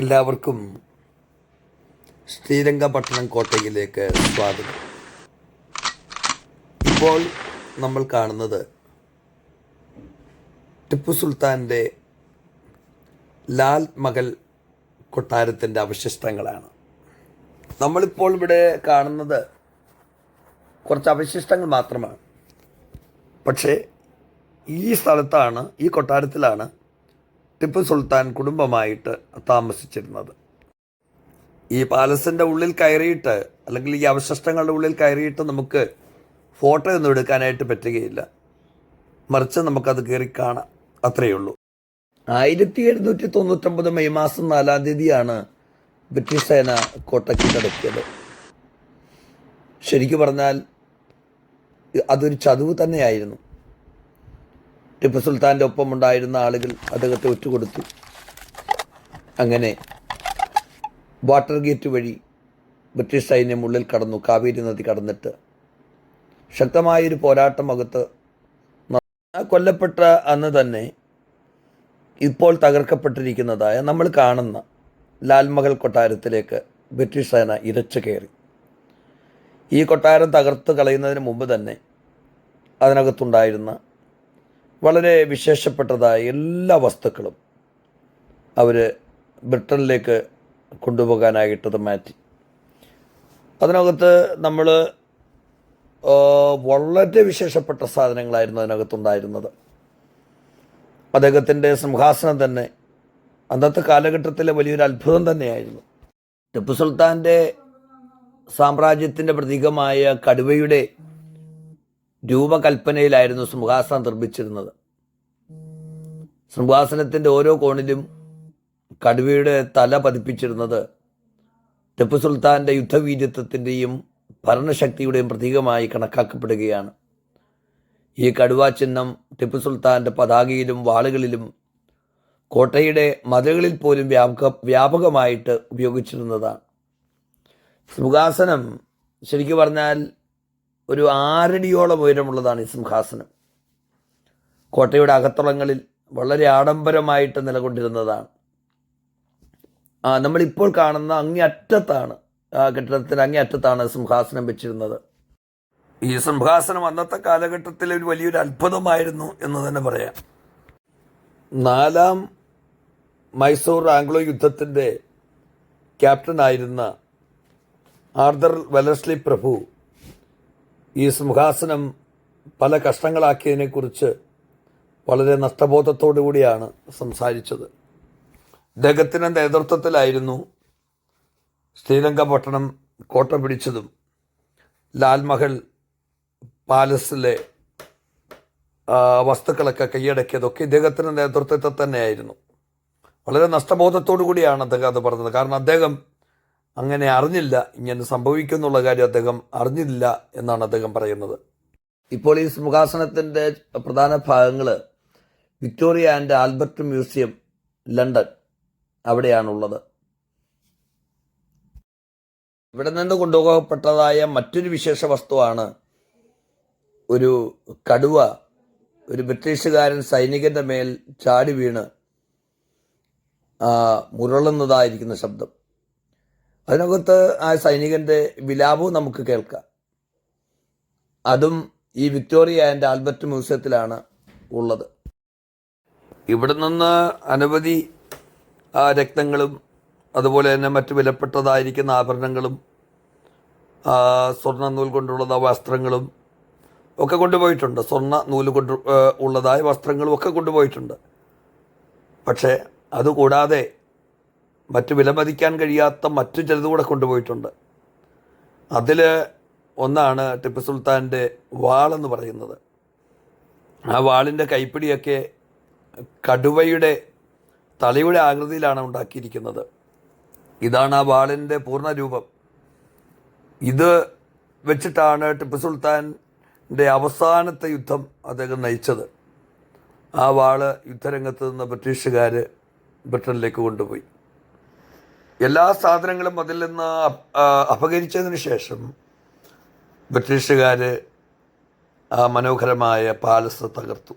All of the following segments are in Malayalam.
എല്ലാവർക്കും ശ്രീരംഗപട്ടണം കോട്ടയിലേക്ക് സ്വാഗതം. ഇപ്പോൾ നമ്മൾ കാണുന്നത് ടിപ്പു സുൽത്താന്റെ ലാൽ മകൾ കൊട്ടാരത്തിന്റെ അവശിഷ്ടങ്ങളാണ്. നമ്മളിപ്പോൾ ഇവിടെ കാണുന്നത് കുറച്ച് അവശിഷ്ടങ്ങൾ മാത്രമാണ്. പക്ഷേ ഈ സ്ഥലത്താണ് ഈ കൊട്ടാരത്തിലാണ് ടിപ്പു സുൽത്താൻ കുടുംബമായിട്ട് താമസിച്ചിരുന്നത്. ഈ പാലസിന്റെ ഉള്ളിൽ കയറിയിട്ട് അല്ലെങ്കിൽ ഈ അവശിഷ്ടങ്ങളുടെ ഉള്ളിൽ കയറിയിട്ട് നമുക്ക് ഫോട്ടോ ഒന്നും എടുക്കാനായിട്ട് പറ്റുകയില്ല. മറിച്ച് നമുക്കത് കയറി കാണാം. അത്രയേ ഉള്ളൂ ആയിരത്തി എഴുന്നൂറ്റി തൊണ്ണൂറ്റൊമ്പത് മെയ് മാസം നാലാം തീയതിയാണ് ബ്രിട്ടീഷ് സേന കോട്ട കിടക്കിയത് ശരിക്കു പറഞ്ഞാൽ അതൊരു ചതുവ് തന്നെയായിരുന്നു. ടിപ്പു സുൽത്താന്റെ ഒപ്പമുണ്ടായിരുന്ന ആളുകൾ അദ്ദേഹത്തെ ഒറ്റുകൊടുത്തു. അങ്ങനെ വാട്ടർ ഗേറ്റ് വഴി ബ്രിട്ടീഷ് സൈന്യം ഉള്ളിൽ കടന്നു കാവേരി നദി കടന്നിട്ട്. ശക്തമായൊരു പോരാട്ടം അകത്ത് കൊല്ലപ്പെട്ട അന്ന് തന്നെ ഇപ്പോൾ തകർക്കപ്പെട്ടിരിക്കുന്നതായ നമ്മൾ കാണുന്ന ലാൽമഹൽ കൊട്ടാരത്തിലേക്ക് ബ്രിട്ടീഷ് സേന ഇരച്ചു കയറി. ഈ കൊട്ടാരം തകർത്ത് കളയുന്നതിന് മുമ്പ് തന്നെ അതിനകത്തുണ്ടായിരുന്ന വളരെ വിശേഷപ്പെട്ടതായ എല്ലാ വസ്തുക്കളും അവർ ബ്രിട്ടനിലേക്ക് കൊണ്ടുപോകാനായിട്ടത് മാറ്റി. അതിനകത്ത് നമ്മൾ വളരെ വിശേഷപ്പെട്ട സാധനങ്ങളായിരുന്നു അതിനകത്തുണ്ടായിരുന്നത്. അദ്ദേഹത്തിന്റെ സിംഹാസനം തന്നെ അന്നത്തെ കാലഘട്ടത്തിലെ വലിയൊരു അത്ഭുതം തന്നെയായിരുന്നു. ടിപ്പു സുൽത്താന്റെ സാമ്രാജ്യത്തിന്റെ പ്രതീകമായ കടുവയുടെ രൂപകൽപ്പനയിലായിരുന്നു സിംഹാസനം നിർമ്മിച്ചിരുന്നത്. സിംഹാസനത്തിന്റെ ഓരോ കോണിലും കടുവയുടെ തല പതിപ്പിച്ചിരുന്നത് ടിപ്പു സുൽത്താന്റെ യുദ്ധവീര്യത്വത്തിന്റെയും ഭരണശക്തിയുടെയും പ്രതീകമായി കണക്കാക്കപ്പെടുകയാണ്. ഈ കടുവ ചിഹ്നം ടിപ്പു സുൽത്താന്റെ പതാകയിലും വാളുകളിലും കോട്ടയുടെ മതിലുകളിൽ പോലും വ്യാപക വ്യാപകമായിട്ട് ഉപയോഗിച്ചിരുന്നതാണ്. സിംഹാസനം ശരിക്കു പറഞ്ഞാൽ ഒരു ആറടിയോളം ഉയരമുള്ളതാണ് ഈ സിംഹാസനം. കോട്ടയുടെ അകത്തളങ്ങളിൽ വളരെ ആഡംബരമായിട്ട് നിലകൊണ്ടിരുന്നതാണ്. ആ നമ്മളിപ്പോൾ കാണുന്ന അങ്ങേ അറ്റത്താണ് ആ കെട്ടിടത്തിന്റെ അങ്ങേ അറ്റത്താണ് സിംഹാസനം വെച്ചിരുന്നത്. ഈ സിംഹാസനം അന്നത്തെ കാലഘട്ടത്തിൽ ഒരു വലിയൊരു അത്ഭുതമായിരുന്നു എന്ന് തന്നെ പറയാം. നാലാം മൈസൂർ ആംഗ്ലോ യുദ്ധത്തിന്റെ ക്യാപ്റ്റനായിരുന്ന ആർദർ വെലസ്ലി പ്രഭു ഈ സിംഹാസനം പല കഷ്ടങ്ങളാക്കിയതിനെക്കുറിച്ച് വളരെ നഷ്ടബോധത്തോടു കൂടിയാണ് സംസാരിച്ചത്. അദ്ദേഹത്തിന്റെ നേതൃത്വത്തിലായിരുന്നു ശ്രീലങ്ക പട്ടണം കോട്ട പിടിച്ചതും ലാൽമഹൽ പാലസിലെ വസ്തുക്കളൊക്കെ കൈയടക്കിയതൊക്കെ ഇദ്ദേഹത്തിന്റെ നേതൃത്വത്തിൽ തന്നെയായിരുന്നു. വളരെ നഷ്ടബോധത്തോടു കൂടിയാണ് അദ്ദേഹം അത് പറഞ്ഞത്. കാരണം അദ്ദേഹം അങ്ങനെ അറിഞ്ഞില്ല ഇങ്ങനെ സംഭവിക്കുന്നുള്ള കാര്യം അദ്ദേഹം അറിഞ്ഞില്ല എന്നാണ് അദ്ദേഹം പറയുന്നത്. ഇപ്പോൾ ഈ സിംഹാസനത്തിന്റെ പ്രധാന ഭാഗങ്ങൾ Victoria and Albert Museum London അവിടെയാണുള്ളത്. ഇവിടെ നിന്ന് കൊണ്ടുപോകപ്പെട്ടതായ മറ്റൊരു വിശേഷ വസ്തുവാണ് ഒരു കടുവ ഒരു ബ്രിട്ടീഷുകാരൻ സൈനികന്റെ മേൽ ചാടി വീണ് മുരളുന്നതായിരിക്കുന്ന ശബ്ദം. അതിനകത്ത് ആ സൈനികന്റെ വിലാപവും നമുക്ക് കേൾക്കാം. അതും ഈ വിക്ടോറിയ ആൻഡ് ആൽബർട്ട് മ്യൂസിയത്തിലാണ് ഉള്ളത്. ഇവിടെ നിന്ന് അനവധി രക്തങ്ങളും അതുപോലെ തന്നെ മറ്റു വിലപ്പെട്ടതായിരിക്കുന്ന ആഭരണങ്ങളും സ്വർണ നൂൽ കൊണ്ടുള്ള വസ്ത്രങ്ങളും ഒക്കെ കൊണ്ടുപോയിട്ടുണ്ട്. സ്വർണ നൂൽ കൊണ്ട് ഉള്ളതായ വസ്ത്രങ്ങളും ഒക്കെ കൊണ്ടുപോയിട്ടുണ്ട്. പക്ഷേ അതുകൂടാതെ മറ്റു വിലമതിക്കാൻ കഴിയാത്ത മറ്റു ചിലതുകൂടെ കൊണ്ടുപോയിട്ടുണ്ട്. അതിൽ ഒന്നാണ് ടിപ്പു സുൽത്താന്റെ വാളെന്ന് പറയുന്നത്. ആ വാളിന്റെ കൈപ്പിടിയൊക്കെ കടുവയുടെ തലയുടെ ആകൃതിയിലാണ് ഉണ്ടാക്കിയിരിക്കുന്നത്. ഇതാണ് ആ വാളിന്റെ പൂർണ രൂപം. ഇത് വെച്ചിട്ടാണ് ടിപ്പു സുൽത്താന്റെ അവസാനത്തെ യുദ്ധം അദ്ദേഹം നയിച്ചത്. ആ വാൾ യുദ്ധരംഗത്ത് നിന്ന് ബ്രിട്ടീഷുകാർ ബ്രിട്ടനിലേക്ക് കൊണ്ടുപോയി. എല്ലാ സാധനങ്ങളും അതിൽ നിന്ന് അപകരിച്ചതിന് ശേഷം ബ്രിട്ടീഷുകാർ ആ മനോഹരമായ പാലസ് തകർത്തു.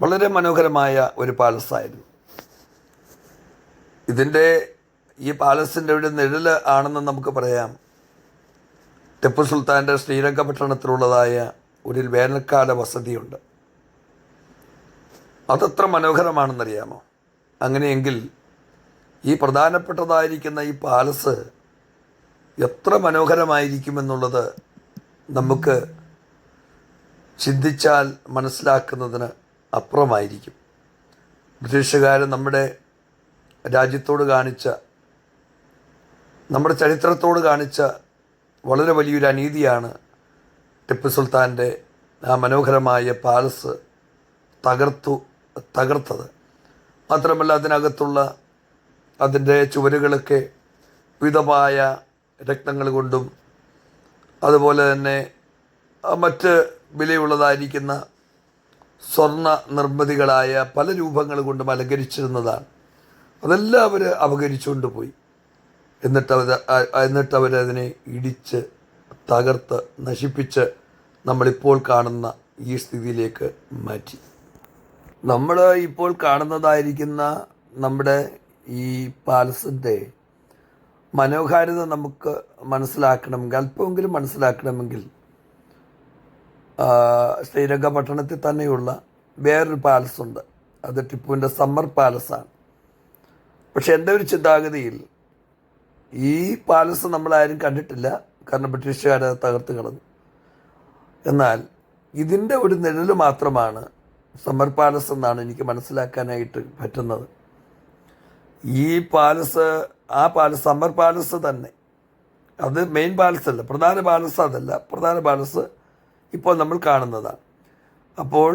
വളരെ മനോഹരമായ ഒരു പാലസായിരുന്നു. ഇതിന്റെ ഈ പാലസിന്റെ ഒരു നിഴൽ ആണെന്ന് നമുക്ക് പറയാം. ടിപ്പു സുൽത്താന്റെ ശ്രീരംഗപട്ടണത്തിലുള്ളതായ ഒരു വേനൽക്കാല വസതിയുണ്ട്. അതത്ര മനോഹരമാണെന്നറിയാമോ? അങ്ങനെയെങ്കിൽ ഈ പ്രധാനപ്പെട്ടതായിരിക്കുന്ന ഈ പാലസ് എത്ര മനോഹരമായിരിക്കുമെന്നുള്ളത് നമുക്ക് ചിന്തിച്ചാൽ മനസ്സിലാക്കുന്നതിന് അപ്പുറമായിരിക്കും. ബ്രിട്ടീഷുകാർ നമ്മുടെ രാജ്യത്തോട് കാണിച്ച നമ്മുടെ ചരിത്രത്തോട് കാണിച്ച വളരെ വലിയൊരു അനീതിയാണ് ടിപ്പു സുൽത്താന്റെ ആ മനോഹരമായ പാലസ് തകർത്തു തകർത്തത്. മാത്രമല്ല അതിനകത്തുള്ള അതിന്റെ ചുവരുകളൊക്കെ വിധമായ രക്തങ്ങൾ കൊണ്ടും അതുപോലെ തന്നെ മറ്റ് വിലയുള്ളതായിരിക്കുന്ന സ്വർണ നിർമ്മിതികളായ പല രൂപങ്ങൾ കൊണ്ടും അലങ്കരിച്ചിരുന്നതാണ്. അതെല്ലാം അവർ അപകരിച്ചുകൊണ്ട് പോയി. എന്നിട്ടവർ എന്നിട്ടവരതിനെ ഇടിച്ച് തകർത്ത് നശിപ്പിച്ച് നമ്മളിപ്പോൾ കാണുന്ന ഈ സ്ഥിതിയിലേക്ക് മാറ്റി. നമ്മൾ ഇപ്പോൾ കാണുന്നതായിരിക്കുന്ന നമ്മുടെ ഈ പാലസിന്റെ മനോഹാരിത നമുക്ക് മനസ്സിലാക്കണമെങ്കിൽ അല്പമെങ്കിലും മനസ്സിലാക്കണമെങ്കിൽ ശ്രീരംഗപട്ടണത്തിൽ തന്നെയുള്ള വേറൊരു പാലസ് ഉണ്ട് അത് ടിപ്പുവിന്റെ സമ്മർ പാലസാണ്. പക്ഷെ എന്റെ ഒരു ചിന്താഗതിയിൽ ഈ പാലസ് നമ്മളാരും കണ്ടിട്ടില്ല. കാരണം ബ്രിട്ടീഷുകാർ തകർത്ത് കളഞ്ഞു. എന്നാൽ ഇതിന്റെ ഒരു നിഴൽ മാത്രമാണ് സമ്മർ പാലസ് എന്നാണ് എനിക്ക് മനസ്സിലാക്കാനായിട്ട് പറ്റുന്നത്. ഈ പാലസ് ആ പാലസ് സമ്മർ പാലസ് തന്നെ. അത് മെയിൻ പാലസ് അല്ല പ്രധാന പാലസ് അതല്ല. പ്രധാന പാലസ് ഇപ്പോൾ നമ്മൾ കാണുന്നതാണ്. അപ്പോൾ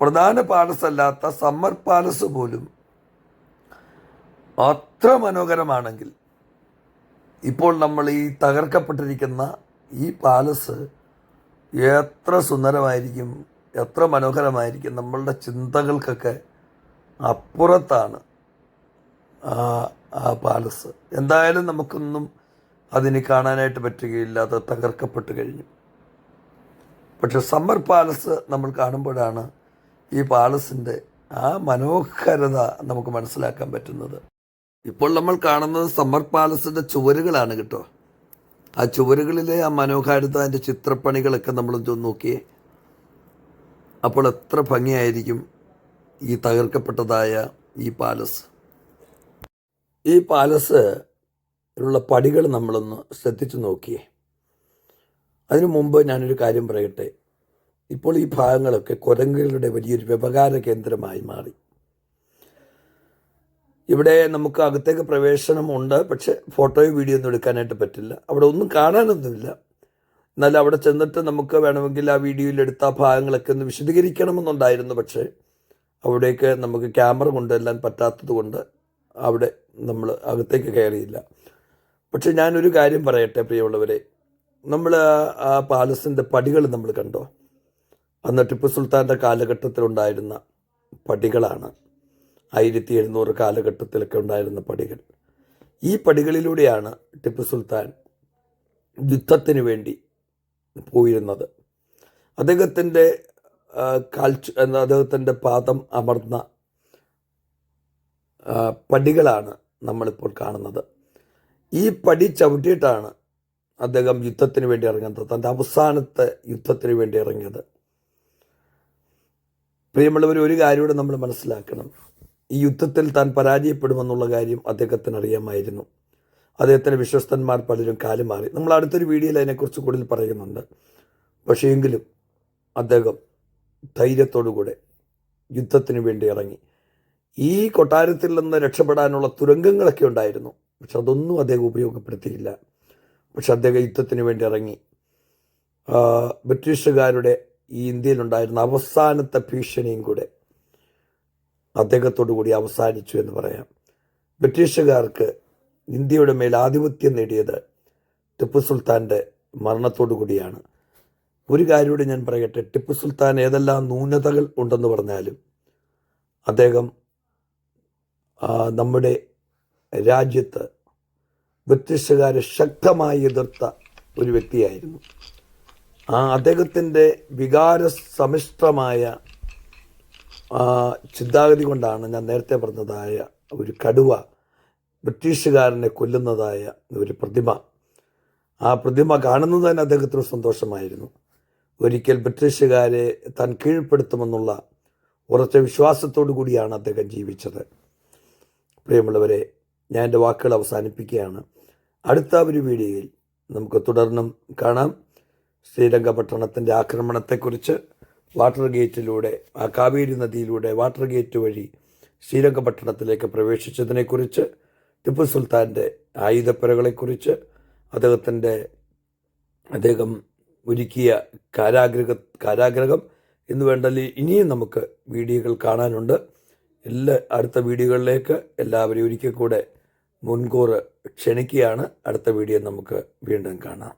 പ്രധാന പാലസ് അല്ലാത്ത സമ്മർ പാലസ് പോലും അത്ര മനോഹരമാണെങ്കിൽ ഇപ്പോൾ നമ്മൾ ഈ തകർക്കപ്പെട്ടിരിക്കുന്ന ഈ പാലസ് എത്ര സുന്ദരമായിരിക്കും എത്ര മനോഹരമായിരിക്കും നമ്മളുടെ ചിന്തകൾക്കൊക്കെ അപ്പുറത്താണ്. ആ പാലസ്. എന്തായാലും നമുക്കൊന്നും അതിന് കാണാനായിട്ട് പറ്റുകയില്ല അത് തകർക്കപ്പെട്ട് കഴിഞ്ഞു. പക്ഷെ സമ്മർ പാലസ് നമ്മൾ കാണുമ്പോഴാണ് ഈ പാലസിന്റെ ആ മനോഹരത നമുക്ക് മനസ്സിലാക്കാൻ പറ്റുന്നത്. ഇപ്പോൾ നമ്മൾ കാണുന്നത് സമ്മർ പാലസിന്റെ ചുവരുകളാണ് കേട്ടോ. ആ ചുവരുകളിലെ ആ മനോഹാരിത അതിന്റെ ചിത്രപ്പണികളൊക്കെ നമ്മൾ നോക്കിയേ. അപ്പോൾ എത്ര ഭംഗിയായിരിക്കും ഈ തകർക്കപ്പെട്ടതായ ഈ പാലസ്. ഈ പാലസ് ഉള്ള പടികൾ നമ്മളൊന്ന് ശ്രദ്ധിച്ചു നോക്കിയേ. അതിനു മുമ്പ് ഞാനൊരു കാര്യം പറയട്ടെ. ഇപ്പോൾ ഈ ഭാഗങ്ങളൊക്കെ കുരങ്ങുകളുടെ വലിയൊരു വ്യവഹാര കേന്ദ്രമായി മാറി. ഇവിടെ നമുക്ക് അകത്തേക്ക് പ്രവേശനമുണ്ട് പക്ഷെ ഫോട്ടോയും വീഡിയോ ഒന്നും എടുക്കാനായിട്ട് പറ്റില്ല. അവിടെ ഒന്നും കാണാനൊന്നുമില്ല. എന്നാൽ അവിടെ ചെന്നിട്ട് നമുക്ക് വേണമെങ്കിൽ ആ വീഡിയോയിൽ എടുത്ത ഭാഗങ്ങളൊക്കെ ഒന്ന് വിശദീകരിക്കണമെന്നുണ്ടായിരുന്നു. പക്ഷേ അവിടേക്ക് നമുക്ക് ക്യാമറ കൊണ്ടെല്ലാം പറ്റാത്തത് കൊണ്ട് അവിടെ നമ്മൾ അകത്തേക്ക് കയറിയില്ല. പക്ഷെ ഞാനൊരു കാര്യം പറയട്ടെ പ്രിയമുള്ളവരെ. നമ്മൾ ആ പാലസിന്റെ പടികൾ നമ്മൾ കണ്ടോ? അന്ന് ടിപ്പു സുൽത്താന്റെ കാലഘട്ടത്തിലുണ്ടായിരുന്ന പടികളാണ്. ആയിരത്തി എഴുന്നൂറ് കാലഘട്ടത്തിലൊക്കെ ഉണ്ടായിരുന്ന പടികൾ. ഈ പടികളിലൂടെയാണ് ടിപ്പു സുൽത്താൻ യുദ്ധത്തിന് വേണ്ടി പോയിരുന്നത്. അദ്ദേഹത്തിന്റെ കാൽച്ചു അദ്ദേഹത്തിന്റെ പാദം അമർന്ന പടികളാണ് നമ്മളിപ്പോൾ കാണുന്നത്. ഈ പടി ചവിട്ടിയിട്ടാണ് അദ്ദേഹം യുദ്ധത്തിന് വേണ്ടി ഇറങ്ങുന്നത്. തന്റെ അവസാനത്തെ യുദ്ധത്തിന് വേണ്ടി ഇറങ്ങിയത്. പ്രിയമുള്ളവർ ഒരു കാര്യം കൂടെ നമ്മൾ മനസ്സിലാക്കണം. ഈ യുദ്ധത്തിൽ താൻ പരാജയപ്പെടുമെന്നുള്ള കാര്യം അദ്ദേഹത്തിന് അറിയാമായിരുന്നു. അദ്ദേഹത്തിന്റെ വിശ്വസ്തന്മാർ പലരും കാലുമാറി നമ്മൾ അടുത്തൊരു വീഡിയോയിൽ അതിനെക്കുറിച്ച് കൂടുതൽ പറയുന്നുണ്ട്. പക്ഷേ എങ്കിലും അദ്ദേഹം ധൈര്യത്തോടുകൂടെ യുദ്ധത്തിന് വേണ്ടി ഇറങ്ങി. ഈ കൊട്ടാരത്തിൽ നിന്ന് രക്ഷപ്പെടാനുള്ള തുരങ്കങ്ങളൊക്കെ ഉണ്ടായിരുന്നു. പക്ഷെ അതൊന്നും അദ്ദേഹം ഉപയോഗപ്പെടുത്തിയില്ല. പക്ഷെ അദ്ദേഹം യുദ്ധത്തിന് വേണ്ടി ഇറങ്ങി. ബ്രിട്ടീഷുകാരുടെ ഈ ഇന്ത്യയിലുണ്ടായിരുന്ന അവസാനത്തെ ഭീഷണിയും കൂടെ അദ്ദേഹത്തോടു കൂടി അവസാനിച്ചു എന്ന് പറയാം. ബ്രിട്ടീഷുകാർക്ക് ഇന്ത്യയുടെ മേൽ ആധിപത്യം നേടിയത് ടിപ്പു സുൽത്താന്റെ മരണത്തോടു കൂടിയാണ്. ഒരു കാര്യമൂടെ ഞാൻ പറയട്ടെ ടിപ്പു സുൽത്താൻ ഏതെല്ലാം ന്യൂനതകൾ ഉണ്ടെന്ന് പറഞ്ഞാലും അദ്ദേഹം നമ്മുടെ രാജ്യത്ത് ബ്രിട്ടീഷുകാരെ ശക്തമായി എതിർത്ത ഒരു വ്യക്തിയായിരുന്നു. ആ അദ്ദേഹത്തിന്റെ വികാര സമിഷ്ടമായ ചിന്താഗതി കൊണ്ടാണ് ഞാൻ നേരത്തെ പറഞ്ഞതായ ഒരു കടുവ ബ്രിട്ടീഷുകാരനെ കൊല്ലുന്നതായ ഒരു പ്രതിമ. ആ പ്രതിമ കാണുന്നത് തന്നെ അദ്ദേഹത്തിന് സന്തോഷമായിരുന്നു. ഒരിക്കൽ ബ്രിട്ടീഷുകാരെ താൻ കീഴ്പ്പെടുത്തുമെന്നുള്ള ഉറച്ച വിശ്വാസത്തോടു കൂടിയാണ് അദ്ദേഹം ജീവിച്ചത്. പ്രിയമുള്ളവരെ ഞാൻ എന്റെ വാക്കുകൾ അവസാനിപ്പിക്കുകയാണ്. അടുത്ത ഒരു വീഡിയോയിൽ നമുക്ക് തുടർന്നും കാണാം. ശ്രീലങ്ക പട്ടണത്തിന്റെ ആക്രമണത്തെക്കുറിച്ച് വാട്ടർ ഗേറ്റിലൂടെ ആ കാവേരി നദിയിലൂടെ വാട്ടർ ഗേറ്റ് വഴി ശ്രീലങ്ക പട്ടണത്തിലേക്ക് പ്രവേശിച്ചതിനെക്കുറിച്ച് ടിപ്പു സുൽത്താന്റെ ആയുധപ്പുരകളെക്കുറിച്ച് അദ്ദേഹത്തിന്റെ അദ്ദേഹം ഒരുക്കിയ കാരാഗ്രഹ കാരാഗ്രഹം എന്ന് വേണ്ടല്ല ഇനിയും നമുക്ക് വീഡിയോകൾ കാണാനുണ്ട്. എല്ലാ അടുത്ത വീഡിയോകളിലേക്ക് എല്ലാവരെയും ഒരിക്കൽ കൂടെ മുൻകൂർ ക്ഷണിക്കുകയാണ്. അടുത്ത വീഡിയോ നമുക്ക് വീണ്ടും കാണാം.